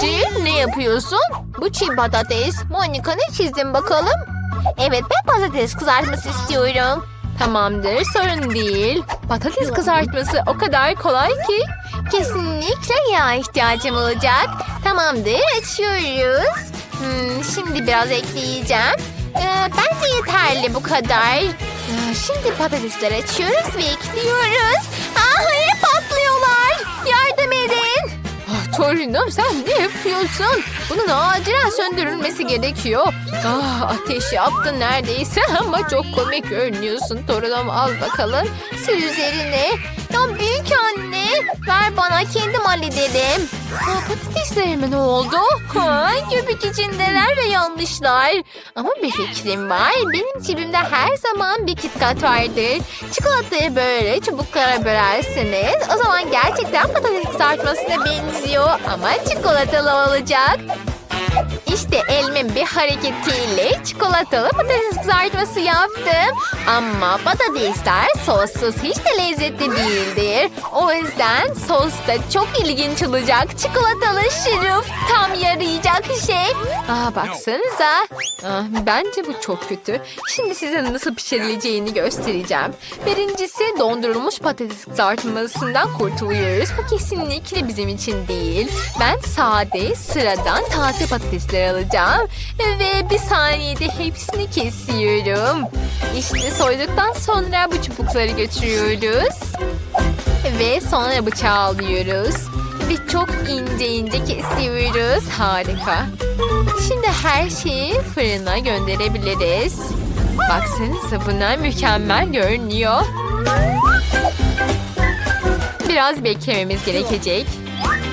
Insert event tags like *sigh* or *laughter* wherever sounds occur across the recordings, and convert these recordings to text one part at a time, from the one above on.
Jill ne yapıyorsun? Bu çiğ patates. Monika ne çizdin bakalım? Evet ben patates kızartması istiyorum. Tamamdır sorun değil. Patates kızartması o kadar kolay ki. Kesinlikle yağ ihtiyacım olacak. Tamamdır açıyoruz. Hmm, şimdi biraz ekleyeceğim. Ee, bence yeterli bu kadar. Ee, şimdi patatesleri açıyoruz ve ekliyoruz. Aa, torunum sen ne yapıyorsun? Bunun acilen söndürülmesi gerekiyor. Ah, ateş yaptın neredeyse *laughs* ama çok komik görünüyorsun torunum. Al bakalım sil üzerine. Ya büyük anne ver bana kendim hallederim. Ha, patateslerime ne oldu? Ha, göbek içindeler ve yanlışlar. Ama bir fikrim var. Benim cebimde her zaman bir kitkat vardır. Çikolatayı böyle çubuklara bölersiniz. O zaman gerçekten patates kızartmasına benziyor ama çikolatalı olacak. İşte elimin bir hareketiyle çikolatalı patates kızartması yaptım. Ama patatesler sossuz hiç de lezzetli değildir. O yüzden sos da çok ilginç olacak. Çikolatalı şurup tam yarayacak şey. Aa baksanıza. Ah, bence bu çok kötü. Şimdi size nasıl pişirileceğini göstereceğim. Birincisi dondurulmuş patates kızartmasından kurtuluyoruz. Bu kesinlikle bizim için değil. Ben sade, sıradan taze alacağım. Ve bir saniyede hepsini kesiyorum. İşte soyduktan sonra bu çubukları götürüyoruz. Ve sonra bıçağı alıyoruz. Ve çok ince ince kesiyoruz. Harika. Şimdi her şeyi fırına gönderebiliriz. Baksanıza bunlar mükemmel görünüyor. Biraz beklememiz gerekecek.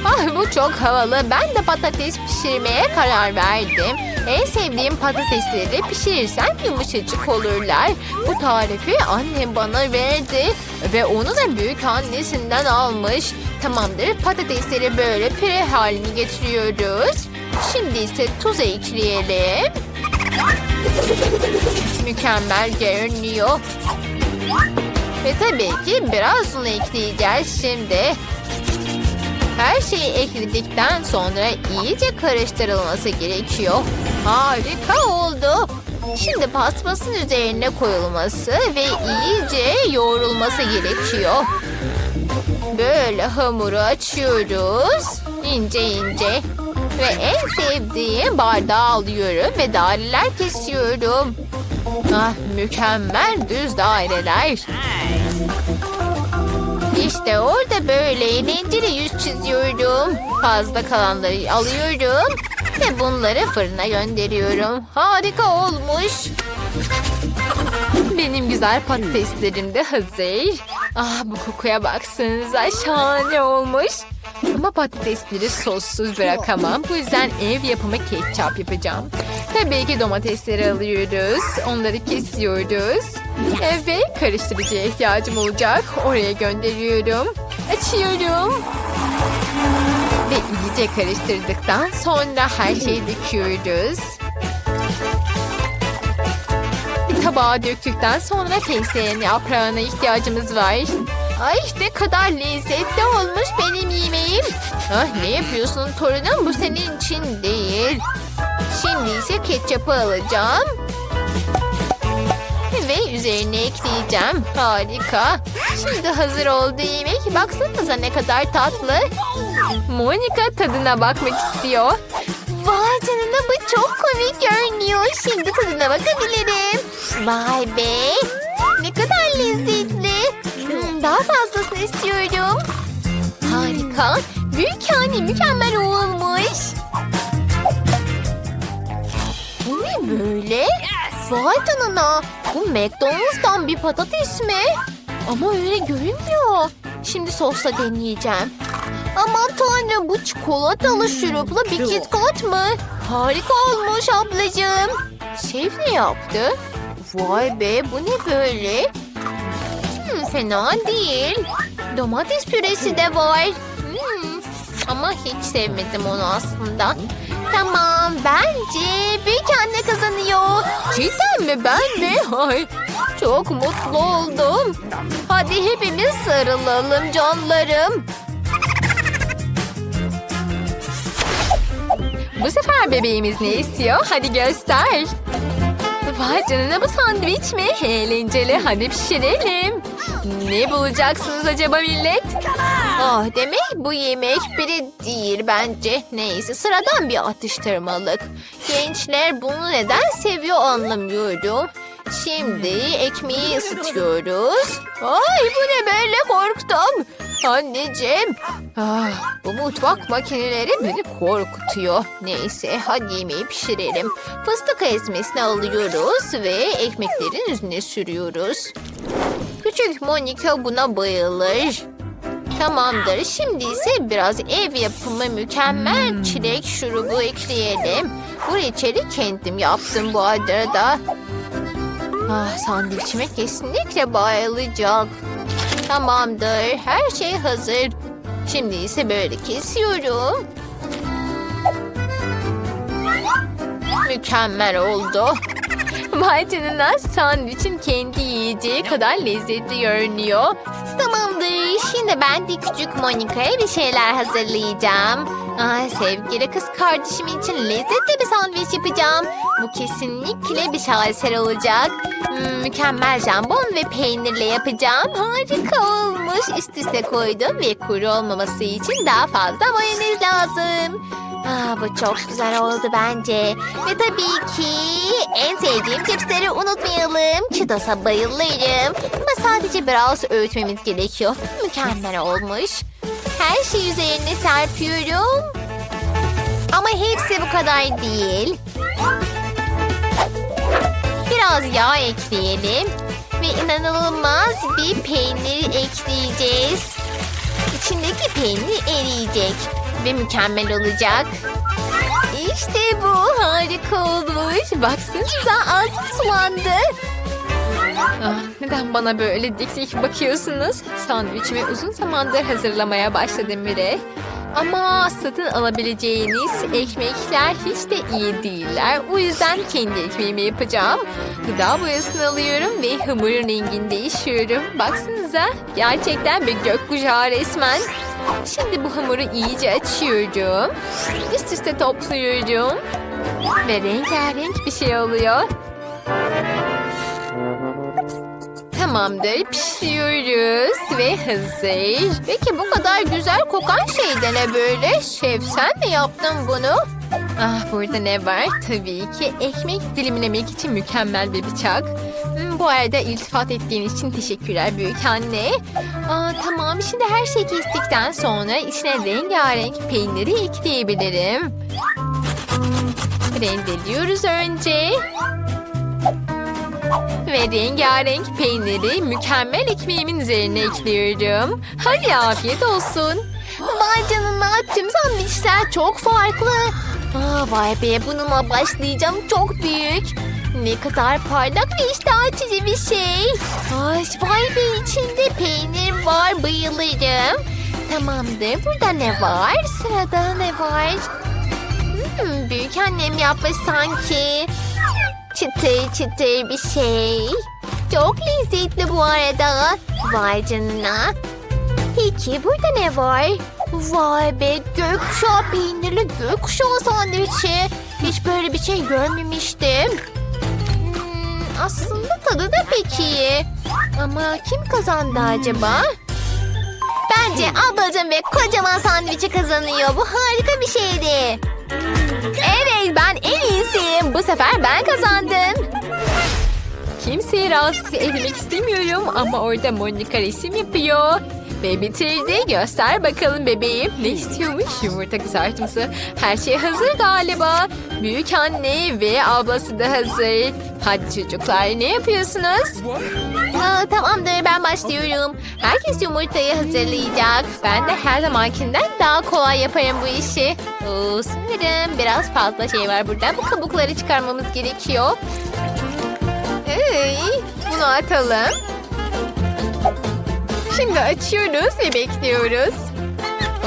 Ah bu çok havalı. Ben de patates pişirmeye karar verdim. En sevdiğim patatesleri pişirirsem yumuşacık olurlar. Bu tarifi annem bana verdi. Ve onu da büyük annesinden almış. Tamamdır patatesleri böyle püre haline getiriyoruz. Şimdi ise tuz ekleyelim. Mükemmel görünüyor. Ve tabii ki biraz un ekleyeceğiz şimdi. Her şeyi ekledikten sonra iyice karıştırılması gerekiyor. Harika oldu. Şimdi paspasın üzerine koyulması ve iyice yoğrulması gerekiyor. Böyle hamuru açıyoruz. ince ince. Ve en sevdiğim bardağı alıyorum ve daireler kesiyorum. Ah mükemmel düz daireler. İşte orada böyle eğlenceli yüz çiziyorum. Fazla kalanları alıyorum. Ve bunları fırına gönderiyorum. Harika olmuş. Benim güzel patateslerim de hazır. Ah bu kokuya baksanıza şahane olmuş. Ama patatesleri sossuz bırakamam. Bu yüzden ev yapımı ketçap yapacağım. Tabii ki domatesleri alıyoruz. Onları kesiyoruz. Ve karıştırıcıya ihtiyacım olacak. Oraya gönderiyorum. Açıyorum. Ve iyice karıştırdıktan sonra her şeyi döküyoruz. Bir tabağa döktükten sonra fesleğen yaprağına ihtiyacımız var. Ay ne kadar lezzetli olmuş benim yemeğim. Ah ne yapıyorsun torunum bu senin için değil. Şimdi ise ketçapı alacağım. Ve üzerine ekleyeceğim. Harika. Şimdi hazır oldu yemek. Baksanıza ne kadar tatlı. Monica tadına bakmak istiyor. Vay canına bu çok komik görünüyor. Şimdi tadına bakabilirim. Vay be. Ne kadar lezzetli. Hmm, daha fazlasını istiyorum. Harika. Büyük anne mükemmel olmuş. Bu ne böyle? Vay canına. Bu McDonald's'tan bir patates mi? Ama öyle görünmüyor. Şimdi sosla deneyeceğim. Aman tanrım bu çikolatalı şuruplu bir KitKat mı? Harika olmuş ablacığım. Şef ne yaptı? Vay be bu ne böyle? Hmm, fena değil. Domates püresi de var. Hmm, ama hiç sevmedim onu aslında. Tamam bence büyük anne kazanıyor. Cidden mi ben mi? Ay, çok mutlu oldum. Hadi hepimiz sarılalım canlarım. Bu sefer bebeğimiz ne istiyor? Hadi göster. Vay canına bu sandviç mi? Eğlenceli. Hadi pişirelim. Ne bulacaksınız acaba millet? Ah demek bu yemek biri değil bence. Neyse sıradan bir atıştırmalık. Gençler bunu neden seviyor anlamıyorum. Şimdi ekmeği ısıtıyoruz. Ay bu ne böyle korktum. Anneciğim. Ah, bu mutfak makineleri beni korkutuyor. Neyse hadi yemeği pişirelim. Fıstık ezmesini alıyoruz ve ekmeklerin üzerine sürüyoruz. Küçük Monica buna bayılır. Tamamdır. Şimdi ise biraz ev yapımı mükemmel çilek şurubu ekleyelim. Bu reçeli kendim yaptım bu arada. Ah, sandviçime kesinlikle bayılacak. Tamamdır. Her şey hazır. Şimdi ise böyle kesiyorum. Mükemmel oldu. Vay canına sandviçin kendi yiyeceği kadar lezzetli görünüyor. Tamamdır. Şimdi ben de küçük Monika'ya bir şeyler hazırlayacağım. Ay, sevgili kız kardeşim için lezzetli bir sandviç yapacağım. Bu kesinlikle bir şaheser olacak. Hmm, mükemmel jambon ve peynirle yapacağım. Harika olmuş. Üst üste koydum ve kuru olmaması için daha fazla mayonez lazım. Aa, bu çok güzel oldu bence. Ve tabii ki en sevdiğim cipsleri unutmayalım. Çitos'a bayılırım. Ama sadece biraz öğütmemiz gerekiyor. Mükemmel olmuş. Her şey üzerine serpiyorum. Ama hepsi bu kadar değil. Biraz yağ ekleyelim. Ve inanılmaz bir peynir ekleyeceğiz. İçindeki peynir eriyecek. Ve mükemmel olacak. İşte bu harika olmuş. Baksanıza ağzım sulandı. Ah, neden bana böyle dik dik bakıyorsunuz? Sandviçimi uzun zamandır hazırlamaya başladım bile. Ama satın alabileceğiniz ekmekler hiç de iyi değiller. O yüzden kendi ekmeğimi yapacağım. Gıda boyasını alıyorum ve hamurun rengini değişiyorum. Baksanıza gerçekten bir gökkuşağı resmen. Şimdi bu hamuru iyice açıyorum. Üst üste topluyorum. Ve rengarenk bir şey oluyor. Tamamdır pişiriyoruz ve hazır. Peki bu kadar güzel kokan şey de ne böyle? Şef sen mi yaptın bunu? Ah burada ne var? Tabii ki ekmek dilimlemek için mükemmel bir bıçak. Hmm, Bu arada iltifat ettiğin için teşekkürler büyük anne. Aa, tamam şimdi her şeyi kestikten sonra içine rengarenk peyniri ekleyebilirim. Rendeliyoruz önce. Ve rengarenk peyniri mükemmel ekmeğimin üzerine ekliyorum. Hadi afiyet olsun. Vay canına tüm sandviçler çok farklı. Aa, vay be bununla başlayacağım çok büyük. Ne kadar parlak ve iştah açıcı bir şey. Ay, vay be içinde peynir var bayılırım. Tamamdır burada ne var? Sırada ne var? Hmm, büyük annem yapmış sanki. Çıtır çıtır bir şey. Çok lezzetli bu arada. Vay canına. Peki burada ne var? Vay be gökkuşağı peynirli gökkuşağı sandviçi. Hiç böyle bir şey görmemiştim. Hmm, aslında tadı da pek iyi. Ama kim kazandı acaba? Bence ablacığım ve kocaman sandviçi kazanıyor. Bu harika bir şeydi. Evet. Bu sefer ben kazandım. Kimseyi rahatsız etmek istemiyorum ama orada Monica resim yapıyor. Ve bitirdi. Göster bakalım bebeğim. Ne istiyormuş? Yumurta kızartması. Her şey hazır galiba. Büyük anne ve ablası da hazır. Hadi çocuklar ne yapıyorsunuz? Aa, tamamdır ben başlıyorum. Herkes yumurtayı hazırlayacak. Ben de her zamankinden daha kolay yaparım bu işi. Oo, sanırım biraz fazla şey var burada. Bu kabukları çıkarmamız gerekiyor. Hey, bunu atalım. Şimdi açıyoruz ve bekliyoruz.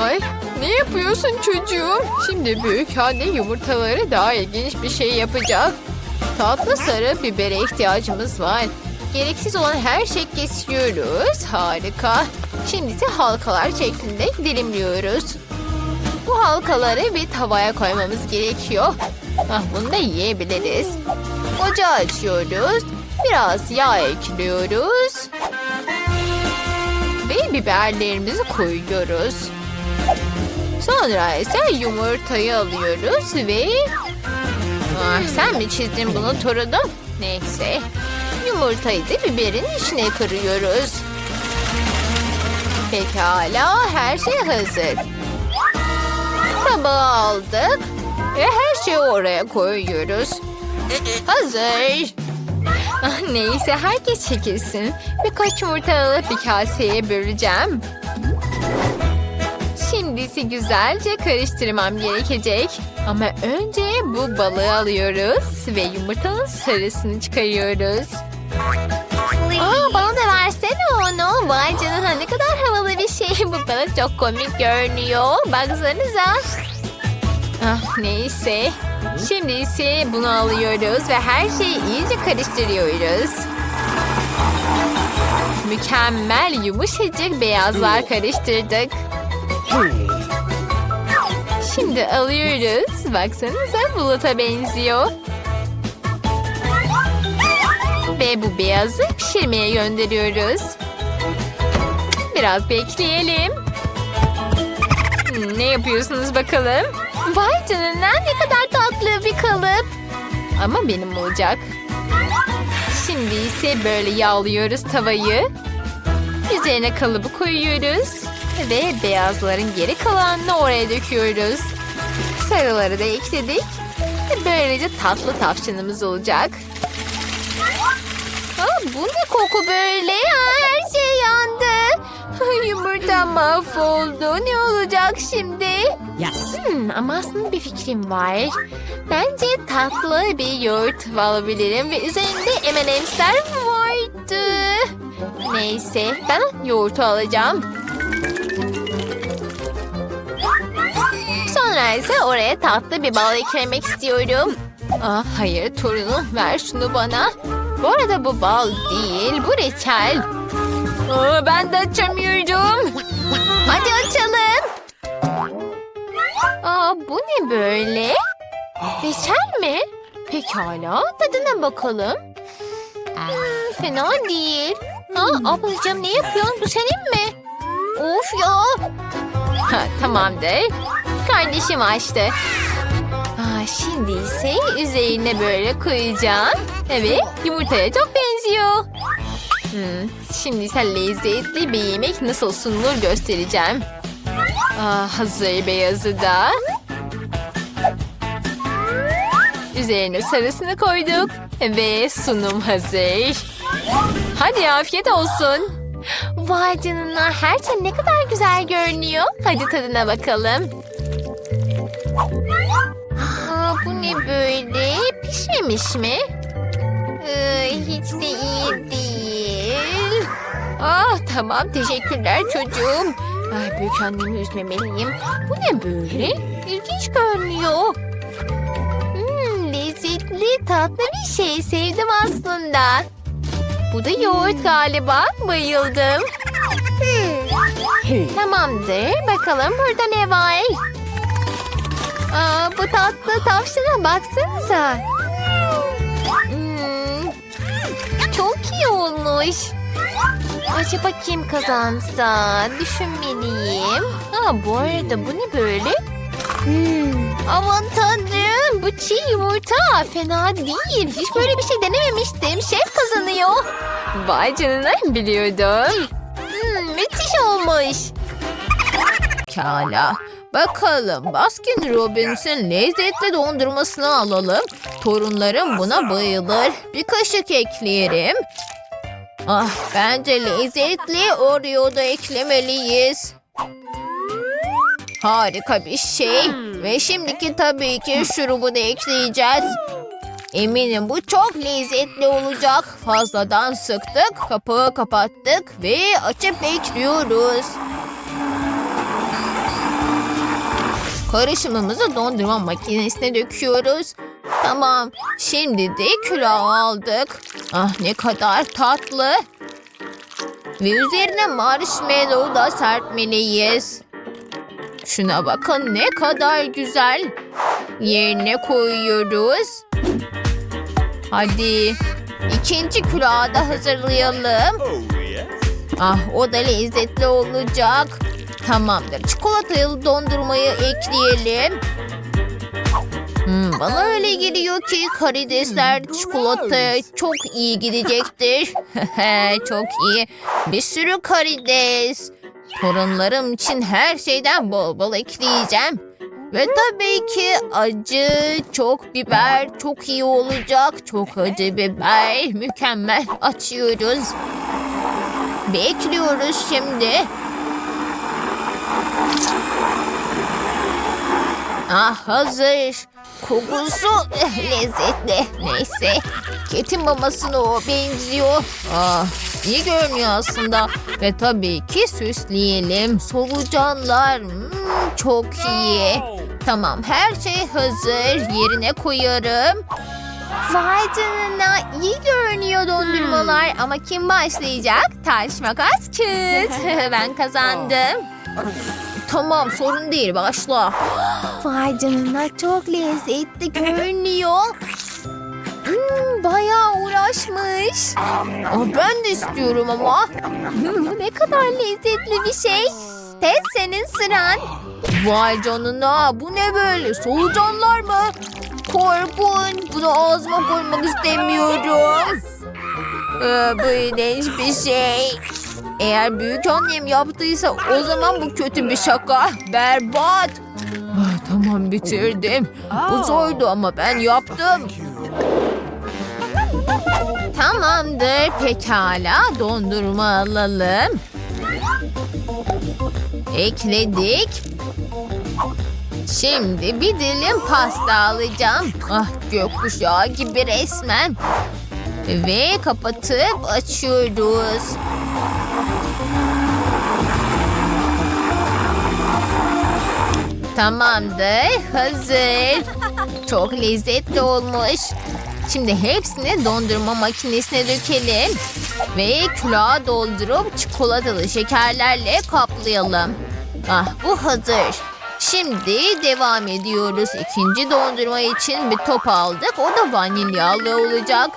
Ay ne yapıyorsun çocuğum? Şimdi büyük anne yumurtaları daha ilginç bir şey yapacak. Tatlı sarı bibere ihtiyacımız var. Gereksiz olan her şeyi kesiyoruz. Harika. Şimdi ise halkalar şeklinde dilimliyoruz. Bu halkaları bir tavaya koymamız gerekiyor. Ah, bunu da yiyebiliriz. Ocağı açıyoruz. Biraz yağ ekliyoruz. Biberlerimizi koyuyoruz. Sonra ise yumurtayı alıyoruz ve... Ah, sen mi çizdin bunu torunum? Neyse. Yumurtayı da biberin içine kırıyoruz. Pekala her şey hazır. Tabağı aldık ve her şeyi oraya koyuyoruz. Hazır. Ah, neyse herkes çekilsin. Birkaç yumurta alıp bir kaseye böleceğim. Şimdisi güzelce karıştırmam gerekecek. Ama önce bu balığı alıyoruz ve yumurtanın sarısını çıkarıyoruz. Aa, bana da versene onu. Vay canına ne kadar havalı bir şey. Bu bana çok komik görünüyor. Baksanıza. Ah, neyse. Şimdi ise bunu alıyoruz ve her şeyi iyice karıştırıyoruz. Mükemmel yumuşacık beyazlar karıştırdık. Şimdi alıyoruz. Baksanıza buluta benziyor. Ve bu beyazı pişirmeye gönderiyoruz. Biraz bekleyelim. Hmm, Ne yapıyorsunuz bakalım? Vay canına ne kadar tatlı bir kalıp. Ama benim olacak. Şimdi ise böyle yağlıyoruz tavayı. Üzerine kalıbı koyuyoruz. Ve beyazların geri kalanını oraya döküyoruz. Sarıları da ekledik. Böylece tatlı tavşanımız olacak. Aa, bu ne koku böyle? Aa, her şey yandı. Ay, Yumurta mahvoldu. Ne olacak şimdi? Yes. Hmm, ama aslında bir fikrim var. Bence tatlı bir yoğurt alabilirim ve üzerinde M&M'sler vardı. Neyse ben yoğurtu alacağım. Sonra ise oraya tatlı bir bal eklemek istiyorum. Aa, hayır torunum ver şunu bana. Bu arada bu bal değil bu reçel. Aa, ben de açamıyorum. Hadi açalım. Aa, bu ne böyle? Reçel mi? Pekala tadına bakalım. Hmm, fena değil. Ha, ablacığım ne yapıyorsun? Bu senin mi? Of ya. Ha, tamamdır. Kardeşim açtı. Aa, şimdi ise üzerine böyle koyacağım. Evet yumurtaya çok benziyor. Hmm, şimdi ise lezzetli bir yemek nasıl sunulur göstereceğim. Aa, hazır beyazı da. Üzerine sarısını koyduk. Ve sunum hazır. Hadi afiyet olsun. Vay canına her şey ne kadar güzel görünüyor. Hadi tadına bakalım. Aa, bu ne böyle? Pişmemiş mi? Ee, hiç de iyi değil. Ah tamam teşekkürler çocuğum. Ay büyük annemi üzmemeliyim. Bu ne böyle? İlginç görünüyor. Hmm, lezzetli tatlı bir şey sevdim aslında. Bu da yoğurt galiba. Bayıldım. Tamamdır. Bakalım burada ne var? Aa, bu tatlı tavşana baksanıza. Hmm, çok iyi olmuş. Acaba kim kazansa? Düşünmeliyim. Ha, bu arada bu ne böyle? Aman tanrım bu çiğ yumurta fena değil. Hiç böyle bir şey denememiştim. Şef kazanıyor. Vay canına biliyordum. Hmm, müthiş olmuş. Pekala. Bakalım Baskin Robbins'in lezzetli dondurmasını alalım. Torunlarım buna bayılır. Bir kaşık ekleyelim. Ah bence lezzetli Oreo da eklemeliyiz. Harika bir şey. Ve şimdiki tabii ki şurubu da ekleyeceğiz. Eminim bu çok lezzetli olacak. Fazladan sıktık, kapağı kapattık ve açıp bekliyoruz. Karışımımızı dondurma makinesine döküyoruz. Tamam. Şimdi de külahı aldık. Ah ne kadar tatlı. Ve üzerine marshmallow da serpmeliyiz. Şuna bakın ne kadar güzel. Yerine koyuyoruz. Hadi ikinci külahı da hazırlayalım. Ah o da lezzetli olacak. Tamamdır. Çikolatalı dondurmayı ekleyelim. Hmm, bana öyle geliyor ki karidesler çikolataya çok iyi gidecektir. *laughs* çok iyi. Bir sürü karides. Torunlarım için her şeyden bol bol ekleyeceğim. Ve tabii ki acı, çok biber çok iyi olacak. Çok acı biber. Mükemmel. Açıyoruz. Bekliyoruz şimdi. Ah hazır. Kokusu eh, lezzetli. Neyse. Ketin mamasına o benziyor. Ah iyi görünüyor aslında. Ve tabii ki süsleyelim. Solucanlar hmm, çok iyi. Tamam her şey hazır. Yerine koyarım. Vay canına iyi görünüyor dondurmalar ama kim başlayacak? Taş makas kağıt. *laughs* *laughs* ben kazandım. Tamam sorun değil başla. Vay canına çok lezzetli görünüyor. Hmm, bayağı uğraşmış. Aa, ben de istiyorum ama. Bu ne kadar lezzetli bir şey. Ted senin sıran. Vay canına bu ne böyle solucanlar mı? Korkunç bunu ağzıma koymak istemiyorum. Ee, bu iğrenç bir şey. Eğer büyük annem yaptıysa o zaman bu kötü bir şaka. Berbat. Ah, tamam bitirdim. Bu zordu ama ben yaptım. Tamamdır pekala dondurma alalım. Ekledik. Şimdi bir dilim pasta alacağım. Ah gökkuşağı gibi resmen. Ve kapatıp açıyoruz. Tamamdır, hazır. *laughs* Çok lezzetli olmuş. Şimdi hepsini dondurma makinesine dökelim. Ve külaha doldurup çikolatalı şekerlerle kaplayalım. Ah bu hazır. Şimdi devam ediyoruz. İkinci dondurma için bir top aldık. O da vanilyalı olacak.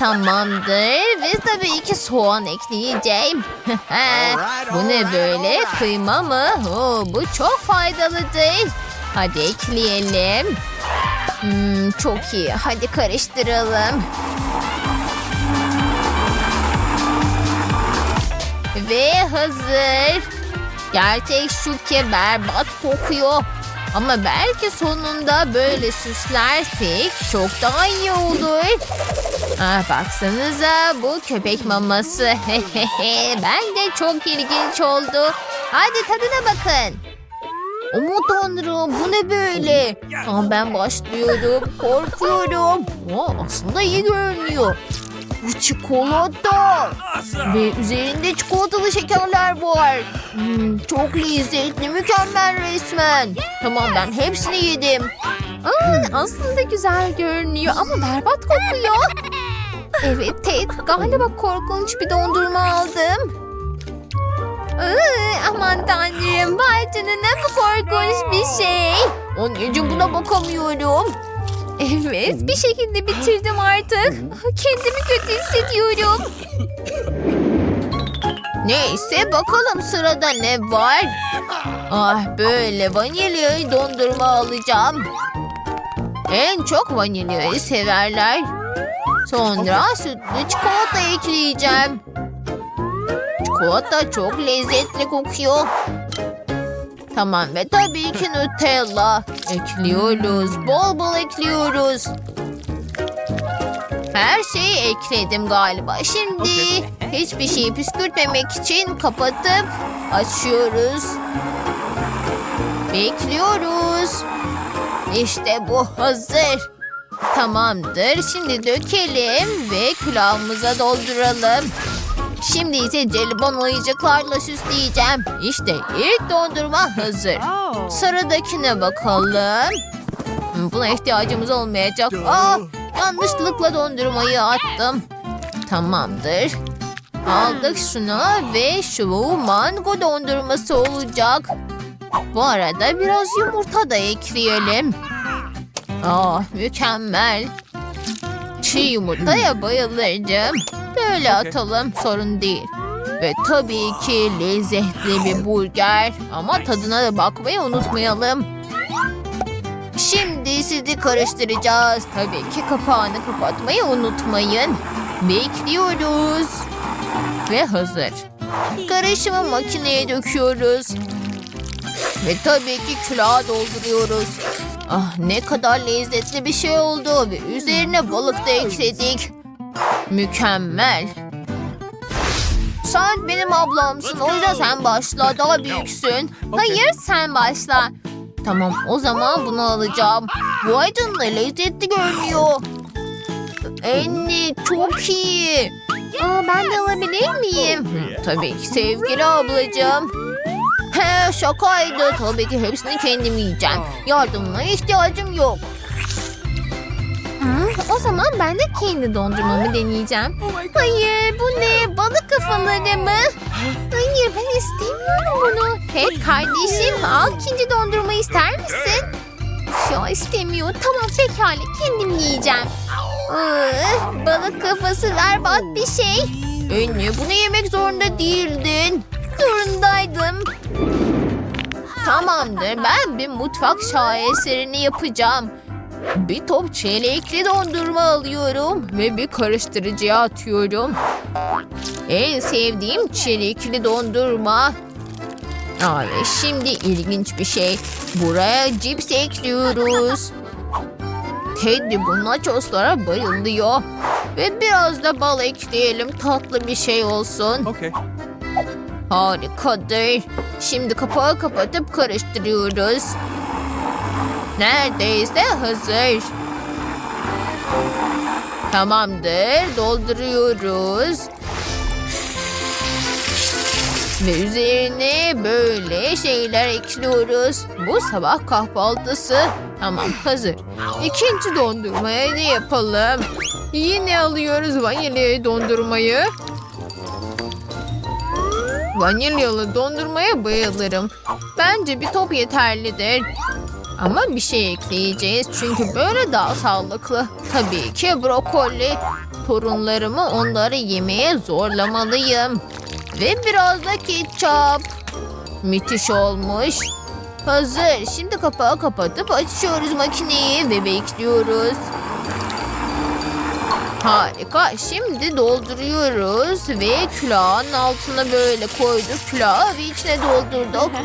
Tamamdır. Ve tabii ki soğan ekleyeceğim. *laughs* bu ne böyle? Kıyma mı? Oo, bu çok faydalıdır. Hadi ekleyelim. Hmm, çok iyi. Hadi karıştıralım. Ve hazır. Gerçek şu ki berbat kokuyor. Ama belki sonunda böyle süslersek çok daha iyi olur. Ah, baksanıza bu köpek maması. *laughs* Bence çok ilginç oldu. Hadi tadına bakın. Aman tanrım bu ne böyle? Tamam ben başlıyorum. *laughs* Korkuyorum. Aa, aslında iyi görünüyor. Bu çikolata. Ve üzerinde çikolatalı şekerler var. Hmm, çok lezzetli, mükemmel resmen. Tamam ben hepsini yedim. Aa, aslında güzel görünüyor ama berbat kokuyor. Evet Ted, galiba korkunç bir dondurma aldım. Iı, aman tanrım, vay canına bu korkunç bir şey. Anneciğim buna bakamıyorum. Evet, bir şekilde bitirdim artık. Kendimi kötü hissediyorum. Neyse bakalım sırada ne var. Ah böyle vanilya dondurma alacağım. En çok vanilyayı severler. Sonra sütlü çikolata ekleyeceğim. Çikolata çok lezzetli kokuyor. Tamam ve tabii ki Nutella. Ekliyoruz. Bol bol ekliyoruz. Her şeyi ekledim galiba. Şimdi hiçbir şeyi püskürtmemek için kapatıp açıyoruz. Bekliyoruz. İşte bu hazır. Tamamdır. Şimdi dökelim ve külahımıza dolduralım. Şimdi ise jelibon oyuncaklarla süsleyeceğim. İşte ilk dondurma hazır. Sıradakine bakalım. Hmm, Buna ihtiyacımız olmayacak. Aa, yanlışlıkla dondurmayı attım. Tamamdır. Aldık şunu ve şu mango dondurması olacak. Bu arada biraz yumurta da ekleyelim. Ah mükemmel. Çiğ yumurtaya bayılırım. Böyle atalım sorun değil. Ve tabii ki lezzetli bir burger. Ama tadına da bakmayı unutmayalım. Şimdi sizi karıştıracağız. Tabii ki kapağını kapatmayı unutmayın. Bekliyoruz. Ve hazır. Karışımı makineye döküyoruz. Ve tabii ki külaha dolduruyoruz. Ah ne kadar lezzetli bir şey oldu. Ve üzerine balık da ekledik. Mükemmel. Sen benim ablamsın. O yüzden sen başla. Daha büyüksün. Hayır sen başla. Tamam o zaman bunu alacağım. Vay canına lezzetli görünüyor. Enni çok iyi. Aa, ben de alabilir miyim? Tabii ki sevgili ablacığım. Şakaydı. Tabii ki hepsini kendim yiyeceğim. Yardımına ihtiyacım yok. o zaman ben de kendi dondurmamı deneyeceğim. Hayır bu ne? Balık kafaları mı? Hayır ben istemiyorum bunu. Ted kardeşim al ikinci dondurma ister misin? Ya istemiyor. Tamam pekala kendim yiyeceğim. Iı, balık kafası berbat bir şey. Enni bunu yemek zorunda değildin. Zorundaydım. Tamamdır ben bir mutfak şaheserini yapacağım. Bir top çelekli dondurma alıyorum ve bir karıştırıcıya atıyorum. En sevdiğim çelekli dondurma. Aa, şimdi ilginç bir şey. Buraya cips ekliyoruz. Teddy bu nachoslara bayılıyor. Ve biraz da bal ekleyelim tatlı bir şey olsun. Okay. Harikadır. Şimdi kapağı kapatıp karıştırıyoruz. Neredeyse hazır. Tamamdır. Dolduruyoruz. Ve üzerine böyle şeyler ekliyoruz. Bu sabah kahvaltısı. Tamam hazır. İkinci dondurmaya ne yapalım? Yine alıyoruz vanilya dondurmayı. Vanilyalı dondurmaya bayılırım. Bence bir top yeterlidir. Ama bir şey ekleyeceğiz çünkü böyle daha sağlıklı. Tabii ki brokoli. Torunlarımı onları yemeye zorlamalıyım. Ve biraz da ketçap. Müthiş olmuş. Hazır. Şimdi kapağı kapatıp açıyoruz makineyi ve bekliyoruz. Harika. Şimdi dolduruyoruz ve külahın altına böyle koyduk külahı ve içine doldurduk. *laughs*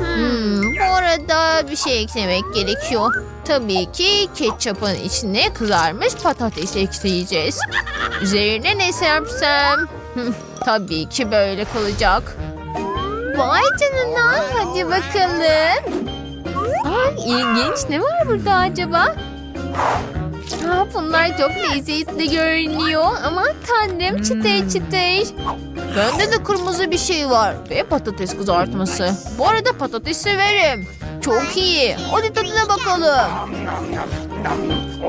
Hmm, bu arada bir şey eklemek gerekiyor. Tabii ki ketçapın içine kızarmış patates ekleyeceğiz. Üzerine ne serpsem? Hmm, Tabii ki böyle kalacak. Vay canına hadi bakalım. Ay ilginç ne var burada acaba? Aa, bunlar çok lezzetli görünüyor. Aman tanrım çıtır çıtır. Bende de kırmızı bir şey var ve patates kızartması. Bu arada patates severim. Çok iyi. Hadi tadına bakalım.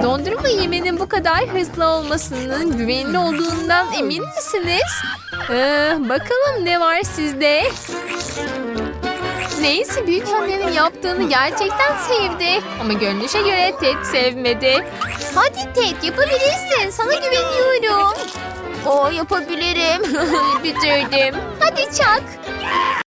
Dondurma yemenin bu kadar hızlı olmasının güvenli olduğundan emin misiniz? Ee, bakalım ne var sizde? Neyse büyük annenin yaptığını gerçekten sevdi. Ama görünüşe göre Ted sevmedi. Hadi Ted yapabilirsin. Sana güveniyorum. O yapabilirim. *laughs* Bitirdim. Hadi çak.